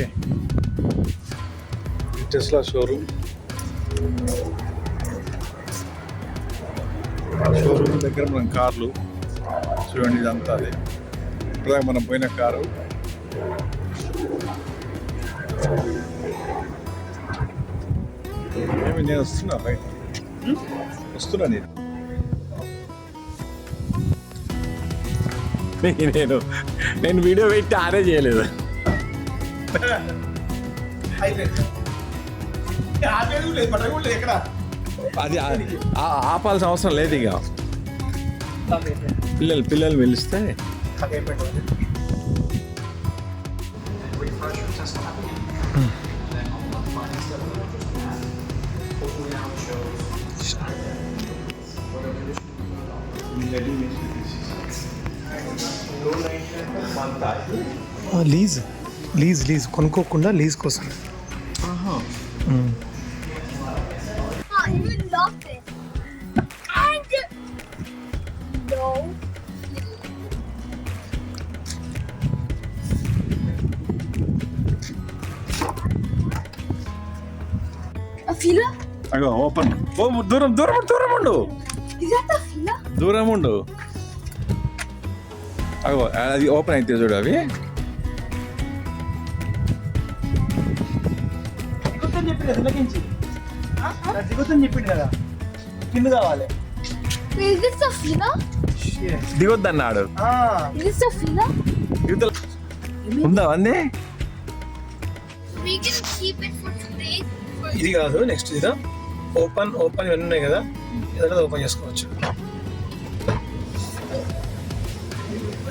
Okay. Tesla showroom. Showroom దగ్గర మనం కార్లు. చూడండి ఇదంతా అదే. ఇప్పుడు మనం పోయిన కారు. ఏమి నేను వస్తున్నా బయట వస్తున్నా నేను. నేను నేను వీడియో పెట్టి ఆరే చేయలేదు. అది ఆ- ఆ- ఆపాల్సిన అవసరం లేదు ఇక. పిల్లలు పిల్లలు పిలిస్తే. లీజ్. Lease lease. కొనుక్కోకుండా లీజ్ కోసం? అగో ఓపెన్. ఓ దూరం దూరం దూరం ఉండు? దూరం ఉండు. అగో అది ఓపెన్ అయితే చూడు అవి. చెప్పింది కదా కదా. కింద కావాలి. Is this a fila? దిగొద్దన్నాడు. Is this a fila? యువతల ఉందా అంది We can keep it for today. For ఇది కాదు నెక్స్ట్ ఇదా ఓపెన్ ఓపెన్ ఇవన్నీ ఉన్నాయి కదా. ఏదైనా ఓపెన్ చేసుకోవచ్చు.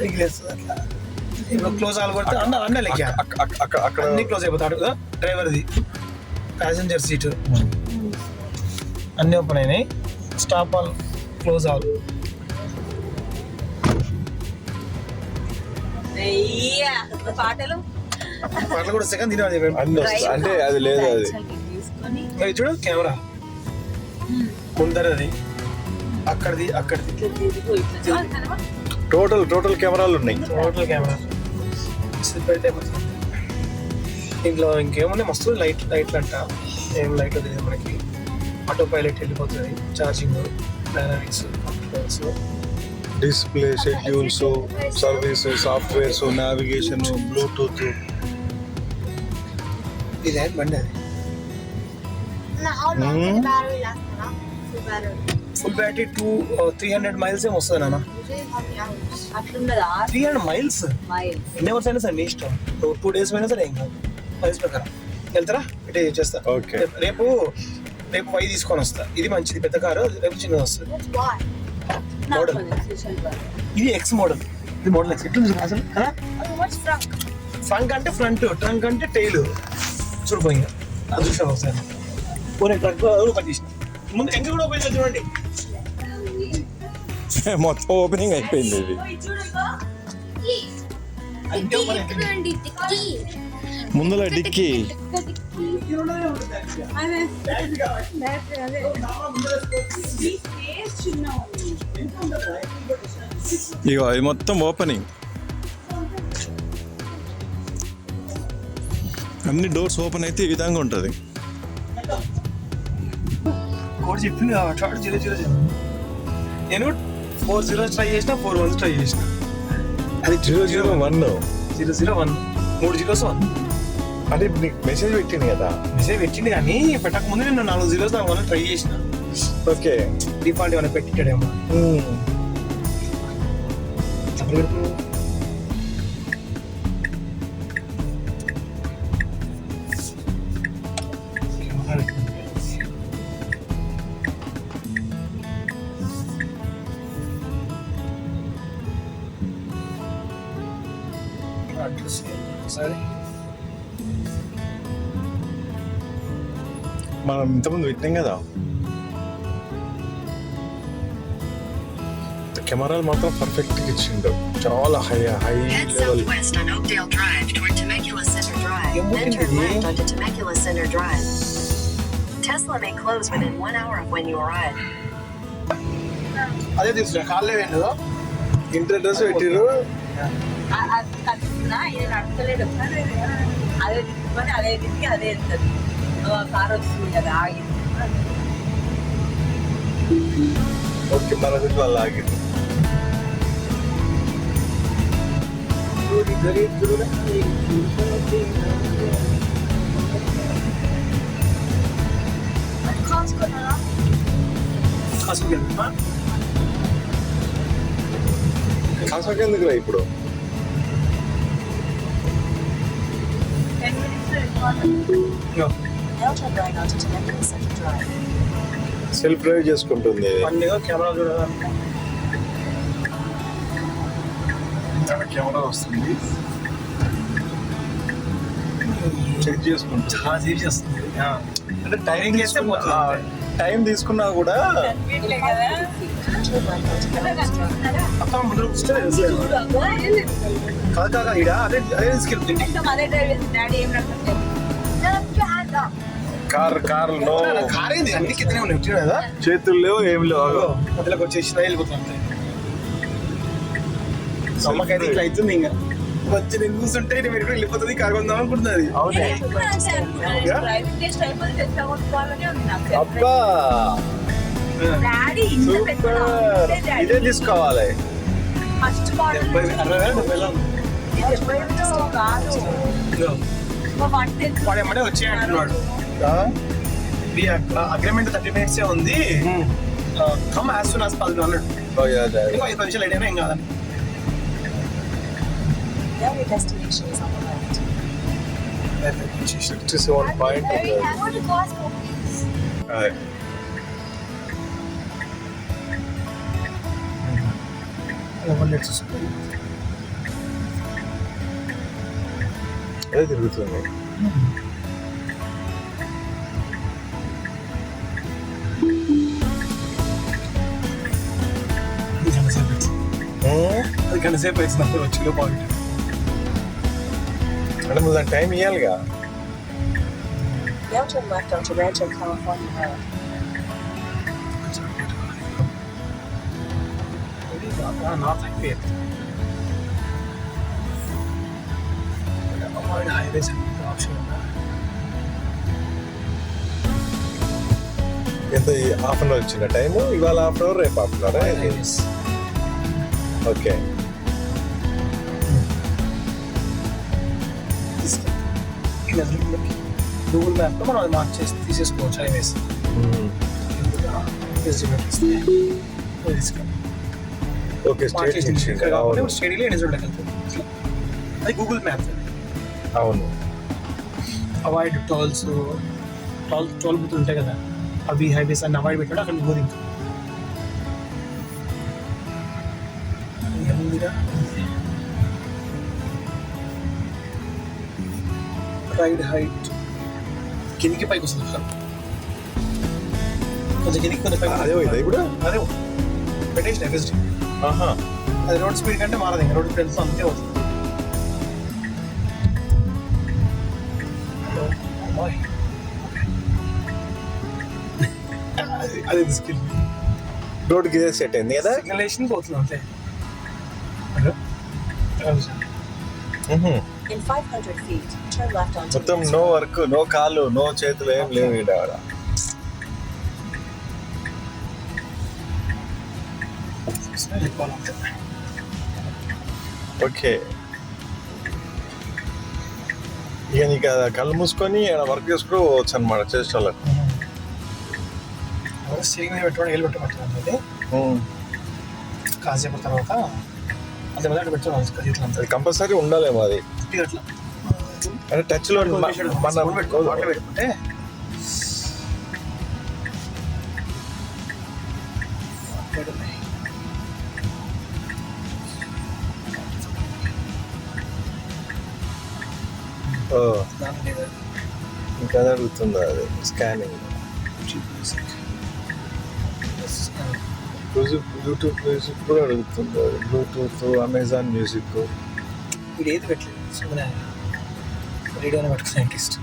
ఎగిరేస్తుంది అట్లా. ఇప్పుడు క్లోజ్ అవ్వాలి కొడితే అన్న అన్న లెక్క. అక్క- అక్క- అక్కడ అక్కడ అన్ని క్లోజ్ అయిపోతాడు కదా డ్రైవర్ది ప్యాసింజర్ సీట్ అన్ని ఓపెన్ అయినాయి. స్టాప్ ఆల్ క్లోజ్ ఆల్ పాటలు? అట్లా కూడా సెకండ్ తినాలి. అంటే అది లేదు అది. చూడు కెమెరా ముందరది అక్కడిది అక్కడిది? టోటల్ టోటల్ కెమెరాలు ఉన్నాయి. టోటల్ కెమెరా ఇంట్లో ఇంకేమున్నాయి మస్తు లైట్ లైట్లు అంట ఏం లైట్ తెలియదు మనకి. ఆటో పైలట్ వెళ్ళిపోతుంది. Charging dynamics computers display schedules service softwares navigation Bluetooth. ఇది బండి. అది. Full battery two three hundred miles ఏమి వస్తుంది నాన్న. త్రీ హండ్రెడ్ మైల్స్ మైల్ ఎన్ని అవర్స్ అయినా సరే నీ ఇష్టం. టూ డేస్ అయినా సరే ఏం కాదు. మైల్స్ ప్రకారం. వెళ్తారా? ఇటే చేస్తా. రేపు- రేపు పై తీసుకొని వస్తా. ఇది మంచిది. పెద్ద కారు రేపు చిన్నది వస్తుంది. Model. ఇది ఎక్స్ మోడల్ ఇది మోడల్ ఎక్స్ ఎట్లుంది అసలు? కదా? ఫ్రంట్ అంటే ఫ్రంట్ ట్రంక్ అంటే టైల్ చూడిపోయింది అది చూసాను ఒకసారి. పోనీ ట్రక్ ఓపెన్ చేసిన ముందు ఎంక కూడా ఓపెన్ చేసి చూడండి. మొత్తం ఓపెనింగ్ అయిపోయింది ఇది. అంటే ముందుల డిక్కీ. ఇగో ఇది మొత్తం ఓపెనింగ్ అన్ని డోర్స్ ఓపెన్ అయితే ఈ విధంగా ఉంటుంది. కోడ్ చెప్పింది కాబట్టి జీరో జీరో జీరో నేను ఫోర్ జీరో ట్రై చేసిన ఫోర్ వన్స్ ట్రై చేసిన. అది zero zero one zero zero one మూడు జీరోస్ వన్ అంటే నీకు మెసేజ్ పెట్టింది కదా? మెసేజ్ పెట్టింది కానీ పెట్టక ముందు నేను నాలుగు జీరోస్ దాని వల్ల ట్రై చేసిన. ఓకే డిఫాల్ట్ ఏమైనా పెట్టింటాడేమో. మనం ఇంతకుముందు పెట్టినాం కదా కెమెరాలు మాత్రం పర్ఫెక్ట్ ఇచ్చిండు చాలా హై హై లెవెల్. అదే తీసుకున్నా కాళ్ళే వెండు ఇంటర్ డ్రెస్ పెట్టిరు అదే అదే తిరిగి అదే వెళ్తుంది కార్ వస్తుంది కదా ఆగింది ఓకే మన గురించి వాళ్ళు ఆగింది Costco now. కాసుకు వెళ్తున్నా కాసాక ఎందుకురా ఇప్పుడు టెన్ మినిట్స్ సెల్ఫ్ డ్రైవ్ చేసుకుంటుంది. కెమెరా చూడడానికి కెమెరా వస్తుంది. చెక్ చేసుకుంటుంది. చేస్తుంది. అంటే టైమింగ్ చేస్తే టైం తీసుకున్నా కూడా. అక్క ముందు కదా. ఈడ అదే అదే తీసుకెళ్తుంది కార్ కార్లో. కార్ ఏంది? అన్ని కిందనే ఉన్నాయి. వచ్చిన కదా చేతులు లేవు ఏం లేవు మధ్యలోకి వచ్చేసి వెళ్ళిపోతుంది అమ్మకైతే ఇట్లా అవుతుంది ఇంకా. వచ్చి నేను కూర్చుంటే ఇది మీరు వెళ్ళిపోతుంది కారు కొందాం నాకు అబ్బా. సూపర్. ఇదే తీసుకోవాలి. ఫస్ట్ మోడల్ డెబ్బై అరవై వేలు డెబ్బై వేలు. డెబ్బై ఇది అక్కడ అగ్రిమెంట్ థర్టీ మినిట్స్ ఉంది. Come as soon as possible అన్నాడు ఇంకో యా. ఐదు నిమిషాలు లేట్ అయినా ఏం కాదని Now your destination is on the left. Sixty seven point అదే గంట సేపు వేసినప్పుడు వచ్చి పాయింట్. అంటే మళ్ళీ టైం ఇవ్వాలిగా turn left onto Rancho California. Road. North highway highways option ఎంత హాఫ్ అన్ అవర్ వచ్చిన టైం ఇవాళ హాఫ్ అన్ అవర్ రేపు half an hour highways okay Google మ్యాప్లో మనం అది మార్క్ చేసి తీసేసుకోవచ్చు హైవేస్ ఓకే స్టేట్ ఇచ్చిండు అవును స్టడీలో ఎన్నిజోడ్లోకి వెళ్తుంది అది గూగుల్ మ్యాప్ అవును avoid tolls toll toll booth ఉంటాయి కదా అవి హైవేస్ అన్ని అవాయిడ్ పెట్టాడు అక్కడ గోది ఏముందిరా రైడ్ హైట్ కిందికి పైకి వస్తుంది సార్ కొంచెం కిందికి కొంచెం పైకి అదే పోయిందా ఇప్పుడు అదే పెట్టేసిన ఎఫ్ఎస్డి ఆహా అది రోడ్ స్పీడ్ కంటే మారదు ఇంకా రోడ్ స్పీడ్ అంతే అవుతుంది అమ్మాయి. అది- అది స్కిల్ రోడ్కి ఇదే సెట్ అయింది కదా సిగ్నలేషన్ పోతుంది అంతే హలో? మ్హూ. In 500 feet, turn left onto మొత్తం నో. వర్క్ నో కాళ్ళు నో చేతులు ఏం లేవు ఈడ ఓకే. ఇక నీకు కళ్ళు మూసుకొని ఆడ వర్క్ చేసుకుంటూ పోవచ్చు అనమాట చేసేవాళ్ళకి స్టీరింగ్ మీద పెట్టుకోవడం ఏళ్ళు పెట్టమంటుంది కాసేపు తర్వాత అంతే మీద అట్లా పెట్టుకోవాలి అది కంపల్సరీ ఉండాలేమో అది. అంటే టచ్లో మ- మన పెట్టుకుంటే. ఇంకా జరుగుతుందా అది? స్కానింగ్ ಮ್ಯೂಸಿಕ್ యూట్యూబ్ మ్యూజిక్ కూడా అడుగుతున్నారు బ్లూటూత్ అమెజాన్ మ్యూజిక్ ఇప్పుడు ఏది పెట్టలేదు Sumana scientist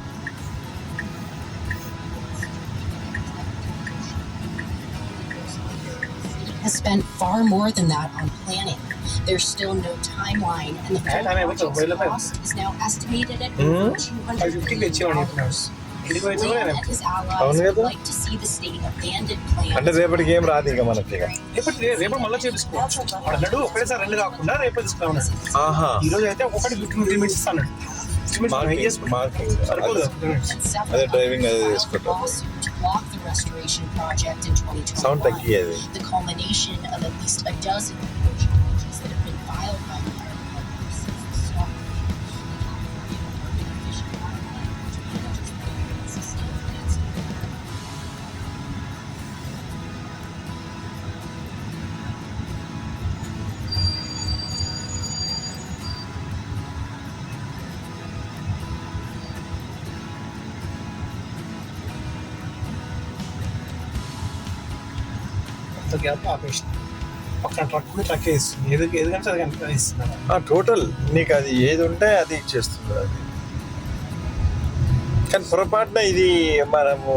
has spent far more than that on planning. There's still no timeline, and the project's cost is now estimated at over 200 million dollars. అవును కదా? అంటే రేపటికి ఏం రాదు ఇక మనకి ఇక. రేపటి రేపు మళ్ళీ చేపించుకోవచ్చు అన్నాడు ఒకటేసారి రెండు కాకుండా రేపు తీసుకురా ఉన్నాడు ఆహా ఈ రోజు అయితే ఒకటి ఫిఫ్టీన్ త్రీ మినిట్స్ అన్నాడు Three minutes Marking, వెయిట్ చేసుకుంటాం. marking. అంత గ్యాప్ ఆపేసి పక్కన ట్రక్ కూడా ట్రక్ వేస్తుంది ఏది ఏది కంటే అది కనుక ఇస్తున్నారు. టోటల్ నీకు అది ఏది ఉంటే అది ఇచ్చేస్తుంది అది. కానీ పొరపాటున ఇది మనము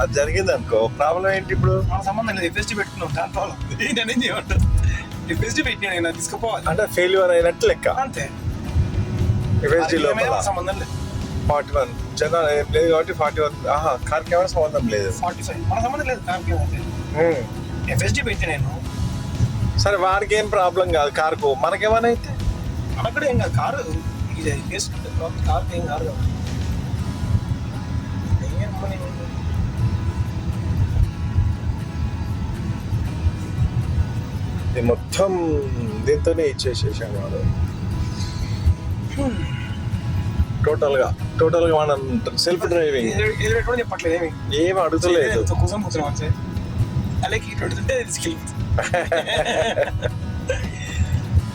అది జరిగింది అనుకో ప్రాబ్లం ఏంటి ఇప్పుడు? మన సంబంధం లేదు. ఎఫ్ఎస్టీ పెట్టుకున్నాం. దాని ప్రాబ్లం నేనేం చేయమంటాను? ఎఫ్ఎస్టీ పెట్టినా నేను తీసుకుపోవాలి. అంటే ఫెయిల్యూర్ అయినట్టు లెక్క. అంతే. ఏమైనా లోపల. సంబంధం లేదు. Forty one. జనరల్ ఏం లేదు కాబట్టి ఫార్టీ వన్. ఆహా కార్కి ఏమైనా సంబంధం లేదు. Forty five. మన సంబంధం లేదు కార్కి ఉమ్. ఎఫ్ఎస్టీ పెట్టి నేను? సరే వాడికి ఏం ప్రాబ్లం కాదు. కార్కు మనకేమైనా అయితే? మనక్కడ ఏం కాదు. కారు ఇది కేసు కారు ఏం కాదు మొత్తం దీంతోనే ఇచ్చేసేసాను వాడు. టోటల్గా టోటల్గా మనం సెల్ఫ్ డ్రైవింగ్ ఏం అడుగుతలేదు. అలాగే ఇటు పెడుతుంటే తీసుకెళ్ళి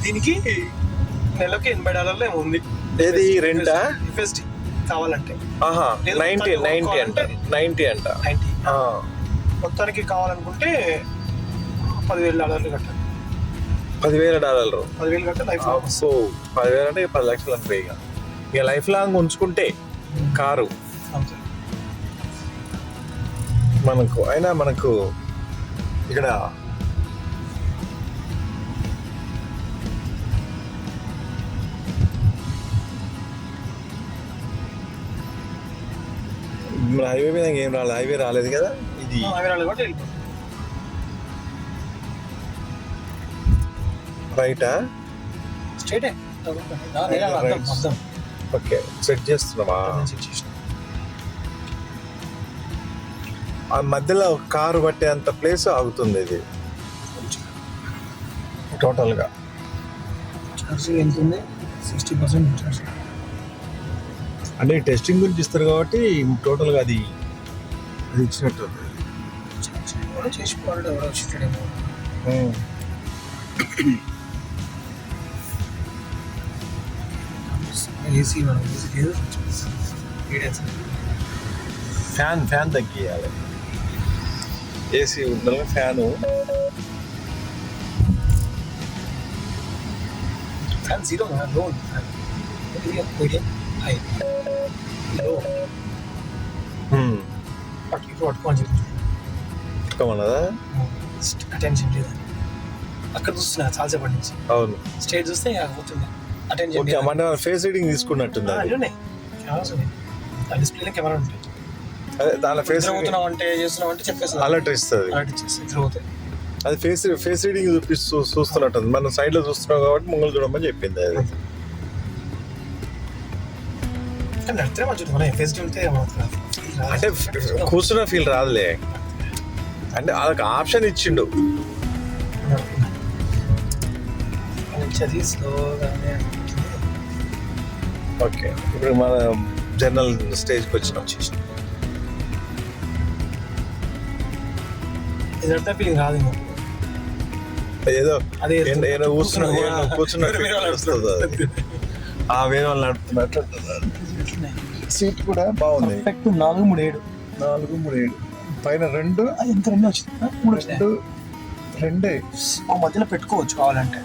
దీనికి నెలకి ఎనభై డాలర్లు ఏమో ఉంది. ఏది రెండా ఎఫ్ఎస్డి కావాలంటే. నైన్టీ నైన్టీ అంట నైన్టీ అంట. నైన్టీ మొత్తానికి కావాలనుకుంటే పదివేలు డాలర్లు కట్టాలి. పదివేల డాలర్లు. పదివేలు కట్టే లైఫ్ సో పదివేలు అంటే పది లక్షలు అనుకో ఇక. ఇక లైఫ్ లాంగ్ ఉంచుకుంటే కారు. మనకు అయినా మనకు ఇక్కడ. మన హైవే మీద ఏం రాలేదు హైవే రాలేదు కదా? ఇది. రైటా స్ట్రేటే. ఓకే సెట్ చేస్తున్నావా? ఆ మధ్యలో కారు పట్టే అంత ప్లేస్ ఆగుతుంది ఇది. టోటల్గా. ఛార్జింగ్ ఎంత ఉంది సిక్స్టీ పర్సెంట్ ఛార్జింగ్ అంటే టెస్టింగ్ గురించి ఇస్తారు కాబట్టి టోటల్గా అది అది ఇచ్చినట్టు చేసిపోవాడు ఎవడో వచ్చేటేమో ఏసీ మనం ఏసీ లేదు. ఫ్యాన్ ఫ్యాన్ తగ్గియాలి. ఏసీ ఉండాలి fan? Fan zero low medium high low పట్టు ఇప్పుడు పట్టుకోని చెప్పి. పట్టుకోమన్నదా? అటెన్షన్ లేదు. అక్కడ చూస్తున్నా చాలాసేపటి నుంచి. అవును. స్టేట్ చూస్తే పోతుంది అటెన్షన్ ఫేస్ రీడింగ్ తీసుకున్నట్టుంది కెమెరాస్ ఉన్నాయి. ఆ డిస్ప్లేలో కెమెరా ఉంటుంది అదే దాని ఫేస్ పోతున్నాం అంటే చేస్తున్నాం అంటే చెప్పేసి అలర్ట్ ఇస్తుంది అలర్ట్ ఇచ్చేసి అది ఫేస్ ఫేస్ రీడింగ్ చూపిస్తూ చూస్తున్నట్టుంది. మనం సైడ్లో చూస్తున్నాం కాబట్టి ముంగలు చూడమని చెప్పింది అది. అంటే కూర్చున్న ఫీల్ రాదులే. అంటే అదొక ఆప్షన్ ఇచ్చిండు. ఓకే. ఇప్పుడు మన జనరల్ స్టేజ్కి వచ్చినాం. ఇది నడితే ఫీలింగ్ రాదు ఇంకా. ఏదో అదే కూర్చున్న కూర్చున్నా-. ఆ వేరే వాళ్ళు నడుపుతున్నట్టు సీట్ కూడా బాగుంది. నాలుగు మూడు ఏడు. నాలుగు మూడు ఏడు. పైన రెండు ఎంత రెండు వచ్చింది. ఆ, మూడు రెండు. రెండే. ఆ మధ్యలో పెట్టుకోవచ్చు కావాలంటే.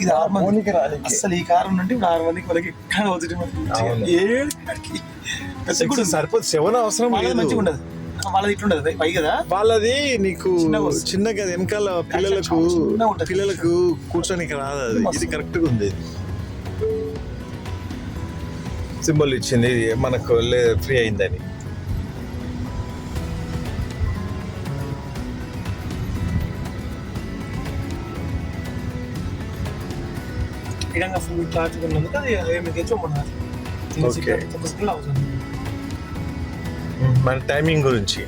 ఇది ఆరు మంది. మౌనికి రానికి. అసలు ఈ కారు నుండి ఇప్పుడు ఆరు మందికి వాళ్ళకి ఎక్కడ. ఏడు సరిపోదు. సెవెన్ అవసరం మంచిగా ఉండదు వాళ్ళది ఇట్లుండదు పై కదా? వాళ్ళది నీకు చిన్నగా వస్తుంది. చిన్నగా వెనకాల పిల్లలకు. పిల్లలకు కూర్చోనికి రాదు అది. ఇది కరెక్ట్గా ఉంది. సింబల్ ఇచ్చింది మనకు ఫ్రీ అయిందని. విధంగా ఫుల్ క్లాత్ ఉన్నందుకు అది ఏమి. తప్పకుండా అవుతుంది మన టైమింగ్ గురించి.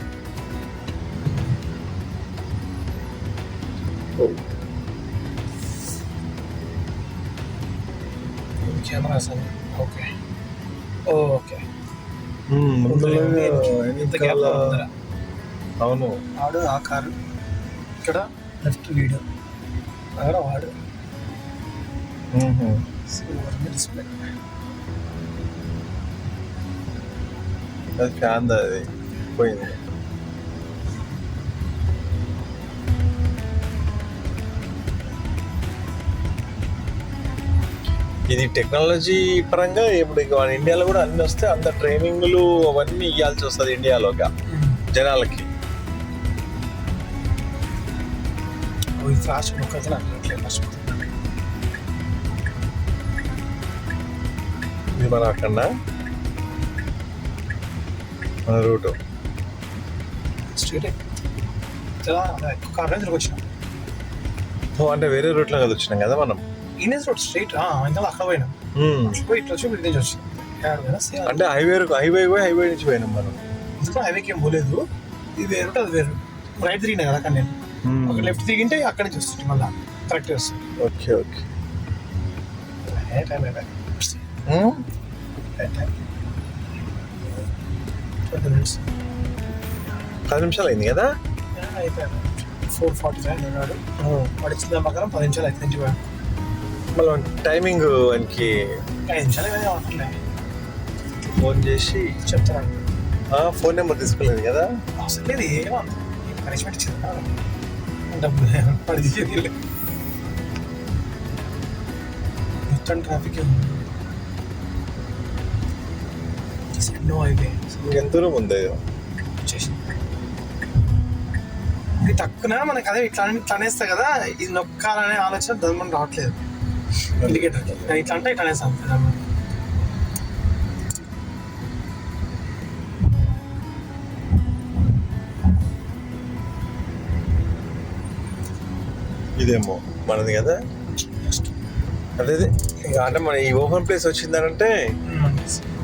Camera sir? ఓకే. ఓకే. అవును. వాడు ఆ కారు. ఇక్కడ? లెఫ్ట్ వీడు అక్కడ వాడు. డిస్ప్లే అది ఫ్యాన్ అది పోయింది ఇది టెక్నాలజీ పరంగా ఇప్పుడు ఇక మన ఇండియాలో కూడా అన్ని వస్తే అంత ట్రైనింగ్లు అవన్నీ ఇవ్వాల్సి వస్తుంది ఇండియాలోగా జనాలకి. ఫ్లాష్ బుక్ అయితే ఇది మన అక్కడ మన రూటు. స్ట్రీట్ ఎక్కువ కార్ రేంజ్లోకి వచ్చినాం. ఓ, అంటే వేరే రూట్లో కదా వచ్చినాం కదా మనం? ఈనేజ్ రోడ్ స్ట్రీట్ ఇంకా అక్కడ పోయినాం. పోయి ఇట్లా వచ్చి వీడి నుంచి వచ్చినాం. అంటే హైవే హైవే పోయి హైవే నుంచి పోయినాం మనం. ఇందులో హైవేకి ఏం పోలేదు. ఇది వేరు అది వేరు. రైట్ తిరిగినా కదా అక్కడ నేను. ఒక లెఫ్ట్ దిగింటే అక్కడి నుంచి వస్తుంది మళ్ళీ కరెక్ట్ వస్తుంది. Okay okay. ఏ టైం అయిపోయి మ్మ్. ట్వంటీ మినిట్స్ పది నిమిషాలు అయింది కదా? ఫోర్ ఫార్టీ ఫైవ్ ఉన్నాడు వాడు. ఇచ్చిన దాని ప్రకారం పది నిమిషాలు అయితే నుంచి మళ్ళీ టైమింగ్ వానికి ఐదు నిమిషాలు అవట్లే ఫోన్ చేసి చెప్తాను ఫోన్ నెంబర్ తీసుకోలేదు కదా? అసలు లేదు ఏమంత పనిష్మెంట్ ఇచ్చింది డబ్బులు పడి తీసేది మొత్తం ట్రాఫిక్ ఎన్నో అయిపోయి ఎంత దూరం ఉంది? వచ్చేసింది ఇది తక్కువ మనకి అదే ఇట్లా ఇట్లా అనేస్తా కదా ఇది నొక్కాలనే ఆలోచన మనం రావట్లేదు ఇండికేటర్కి నేను ఇట్లా అంటే ఇట్లా అనేస్తాను దాని మీద. ఇదేమో మనది కదా అదే అదే. ఇక అంటే మన ఈ ఓపెన్ ప్లేస్ వచ్చిందనంటే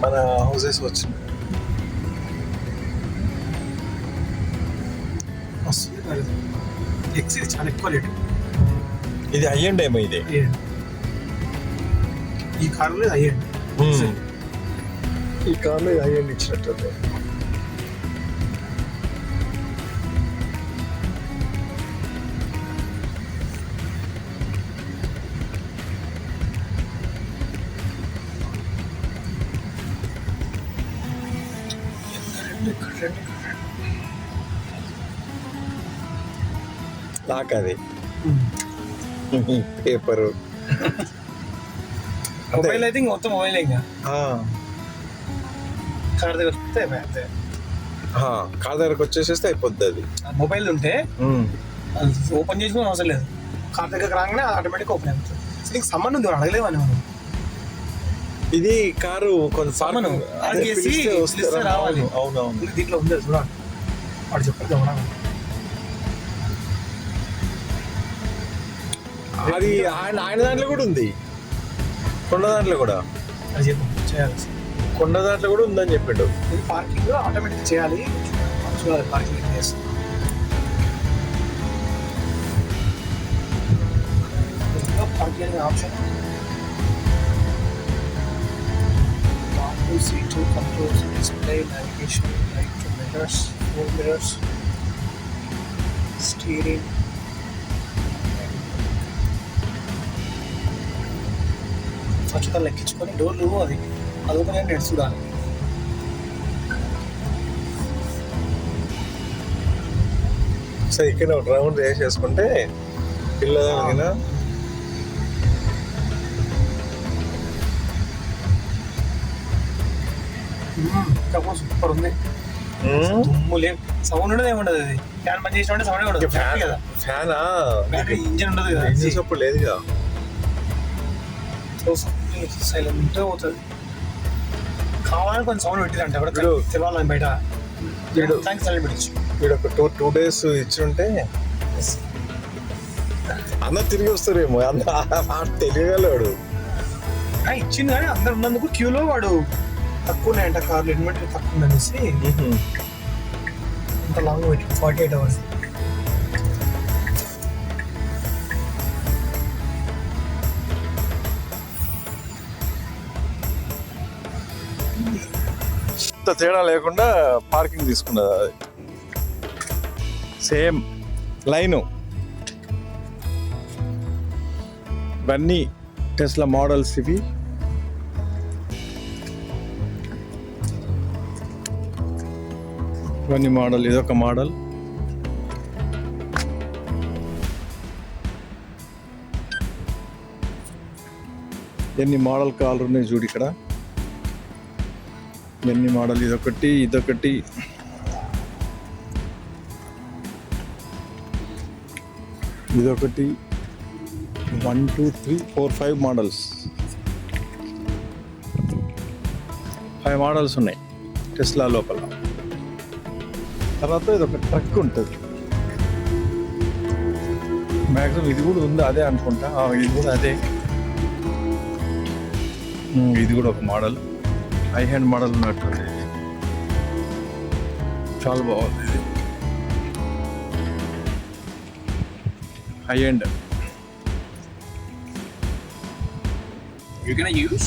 మన హౌసెస్ మరి ఎక్స్ ఇది చాలా ఎక్కువ రేటు. ఇది అయ్యండి ఏమో ఇది. ఈ కారులో అయ్యండి. ఈ కార్లో ఇది అయ్యండి ఇచ్చినట్టు నాకు అది పేపరు మొబైల్ అయితే ఇంకా మొత్తం మొబైల్ ఇంకా. కార్ దగ్గర వస్తే అంతే. కార్ దగ్గరకు వచ్చేసేస్తే అయిపోద్ది అది. మొబైల్ ఉంటే ఓపెన్ చేసుకుని అవసరం లేదు. కార్ దగ్గరకు రాగానే ఆటోమేటిక్ ఓపెన్ అవుతుంది నీకు సంబంధం ఉంది వాడు అడగలేవని మనం ఇది కారు కొంత పిలిస్తే రావాలి. అవును అవును. దీంట్లో ఉంది చూడాలి. వాడు చెప్పారు అది ఆయన ఆయన దాంట్లో కూడా ఉంది. కొండ దాంట్లో కూడా. అది చేయాలి. కొండ దాంట్లో కూడా ఉందని చెప్పిండు. ఇది పార్కింగ్ ఆటోమేటిక్ చేయాలి. చూడాలి పార్కింగ్ ఏం చేస్తుంది పార్కింగ్ ఆప్షన్. స్వచ్ఛత లెక్కించుకొని డోర్లు అది అది ఒక నేను చూడాలి. సో ఇక్కడ ఒక రౌండ్ వేసేసుకుంటే పిల్లలకి ఇంకా సూపర్ ఉంది. దుమ్ము లేదు సౌండ్ ఉండదు ఏముండదు అది. ఫ్యాన్ పని చేసిన సౌండ్ ఉండదు. ఫ్యాన్ కదా? ఫ్యానా ఇంజిన్ ఉండదు కదా. ఇంజిన్ సప్పుడు లేదుగా సైలెంట్ అవుతుంది కావాలని కొంచెం సౌండ్ పెట్టిందంట బయట. సైలెంట్ పెట్టచ్చు వీడు ఒక టూ టూ డేస్ ఇచ్చుంటే అందరు తిరిగి వస్తారేమో అంత తెలియగలవాడు ఇచ్చింది కానీ అందరు ఉన్నందుకు క్యూలో వాడు. తక్కువ ఉన్నాయంట కార్లు ఇన్వెంటరీ తక్కువ ఉందనేసి ఇంత లాంగ్ ఫార్టీ ఎయిట్ అవర్స్ తేడా లేకుండా పార్కింగ్ తీసుకున్నది అది. Same line. ఇవన్నీ టెస్లా మోడల్స్ ఇవి. ఇవన్నీ మోడల్ ఇదొక మోడల్. ఎన్ని మోడల్ కావాలి ఉన్నాయి చూడు ఇక్కడ. ఎన్ని మోడల్ ఇదొకటి ఇదొకటి. ఇదొకటి. One two three four five models. Five models ఉన్నాయి టెస్లా లోపల. తర్వాత ఇది ఒక ట్రక్ ఉంటుంది. మ్యాక్సిమం ఇది కూడా ఉంది అదే అనుకుంటా. ఇది కూడా అదే. ఇది కూడా ఒక మోడల్. హై హ్యాండ్ మోడల్ ఉన్నట్టుంది ఇది. చాలా బాగుంది ఇది high end You're gonna use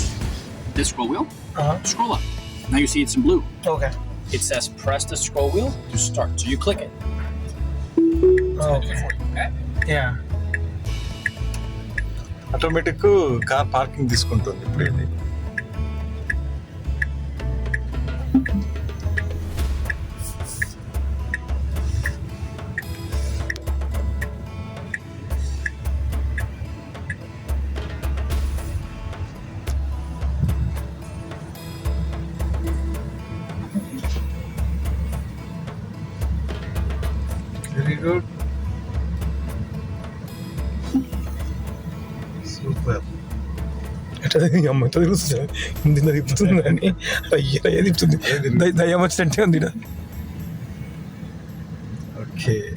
this scroll wheel. Scroll up. Now you see it's in blue. Okay It says press the scroll wheel to start. So you click it. Okay Okay? Yeah automatic car parking తీసుకుంటుంది ఇప్పుడు ఇది ఎట్లా అమ్మ ఎట్లా తెలుస్తుంది. ఇంత తిప్పుతుంది అని అయ్యా తిప్పుతుంది దయ్యం వచ్చినట్టే ఉంది